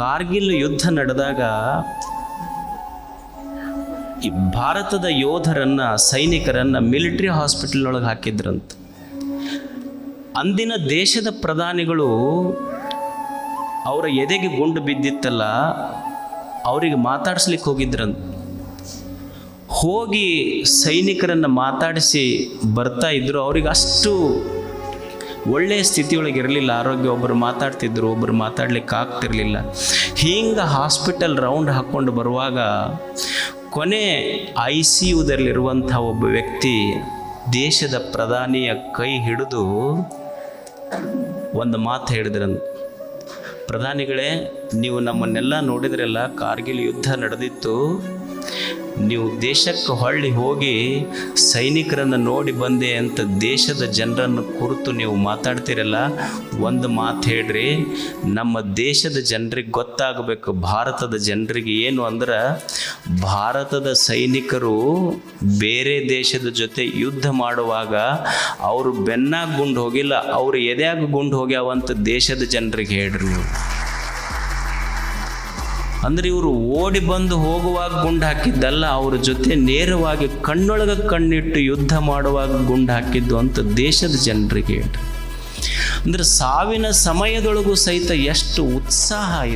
ಕಾರ್ಗಿಲ್ ಯುದ್ಧ ನಡೆದಾಗ ಈ ಭಾರತದ ಯೋಧರನ್ನ, ಸೈನಿಕರನ್ನ ಮಿಲಿಟರಿ ಹಾಸ್ಪಿಟಲ್ ಒಳಗೆ ಹಾಕಿದ್ರಂತ. ಅಂದಿನ ದೇಶದ ಪ್ರಧಾನಿಗಳು ಅವರ ಎದೆಗೆ ಗುಂಡು ಬಿದ್ದಿತ್ತಲ್ಲ, ಅವರಿಗೆ ಮಾತಾಡಿಸ್ಲಿಕ್ಕೆ ಹೋಗಿದ್ರಂತ. ಹೋಗಿ ಸೈನಿಕರನ್ನು ಮಾತಾಡಿಸಿ ಬರ್ತಾ ಇದ್ರು, ಅವ್ರಿಗೆ ಅಷ್ಟು ಒಳ್ಳೆಯ ಸ್ಥಿತಿಯೊಳಗೆ ಇರಲಿಲ್ಲ. ಆರೋಗ್ಯ ಒಬ್ಬರು ಮಾತಾಡ್ತಿದ್ರು ಒಬ್ಬರು ಮಾತಾಡ್ಲಿಕ್ಕೆ ಆಗ್ತಿರ್ಲಿಲ್ಲ. ಹಿಂಗೆ ಹಾಸ್ಪಿಟಲ್ ರೌಂಡ್ ಹಾಕ್ಕೊಂಡು ಬರುವಾಗ ಕೊನೆ ಐ ಸಿ ಯುದಲ್ಲಿರುವಂಥ ಒಬ್ಬ ವ್ಯಕ್ತಿ ದೇಶದ ಪ್ರಧಾನಿಯ ಕೈ ಹಿಡಿದು ಒಂದು ಮಾತು ಹೇಳಿದ್ರಂತ ಪ್ರಧಾನಿಗಳೇ, ನೀವು ನಮ್ಮನ್ನೆಲ್ಲ ನೋಡಿದ್ರೆಲ್ಲ ಕಾರ್ಗಿಲ್ ಯುದ್ಧ ನಡೆದಿತ್ತು. ನೀವು ದೇಶಕ್ಕೆ ಹೊಳ್ಳಿ ಹೋಗಿ ಸೈನಿಕರನ್ನು ನೋಡಿ ಬಂದೆ ಅಂತ ದೇಶದ ಜನರನ್ನು ಕುರಿತು ನೀವು ಮಾತಾಡ್ತೀರಲ್ಲ, ಒಂದು ಮಾತು ಹೇಳ್ರಿ, ನಮ್ಮ ದೇಶದ ಜನರಿಗೆ ಗೊತ್ತಾಗಬೇಕು, ಭಾರತದ ಜನರಿಗೆ ಏನು ಅಂದ್ರೆ, ಭಾರತದ ಸೈನಿಕರು ಬೇರೆ ದೇಶದ ಜೊತೆ ಯುದ್ಧ ಮಾಡುವಾಗ ಅವರು ಬೆನ್ನಾಗ ಗುಂಡು ಹೋಗಿಲ್ಲ, ಅವರು ಎದೆಯಾಗ ಗುಂಡು ಹೋಗ್ಯಾವಂತ ದೇಶದ ಜನರಿಗೆ ಹೇಳ್ರಿ ನೀವು. ಅಂದ್ರೆ ಇವರು ಓಡಿ ಬಂದು ಹೋಗುವಾಗ ಗುಂಡು ಹಾಕಿದ್ದಲ್ಲ, ಅವ್ರ ಜೊತೆ ನೇರವಾಗಿ ಕಣ್ಣೊಳಗ ಕಣ್ಣಿಟ್ಟು ಯುದ್ಧ ಮಾಡುವಾಗ ಗುಂಡು ಹಾಕಿದ್ದು ಅಂತ ದೇಶದ ಜನರಿಗೆ ಅಂದ್ರೆ ಸಾವಿನ ಸಮಯದೊಳಗೂ ಸಹಿತ ಎಷ್ಟು ಉತ್ಸಾಹ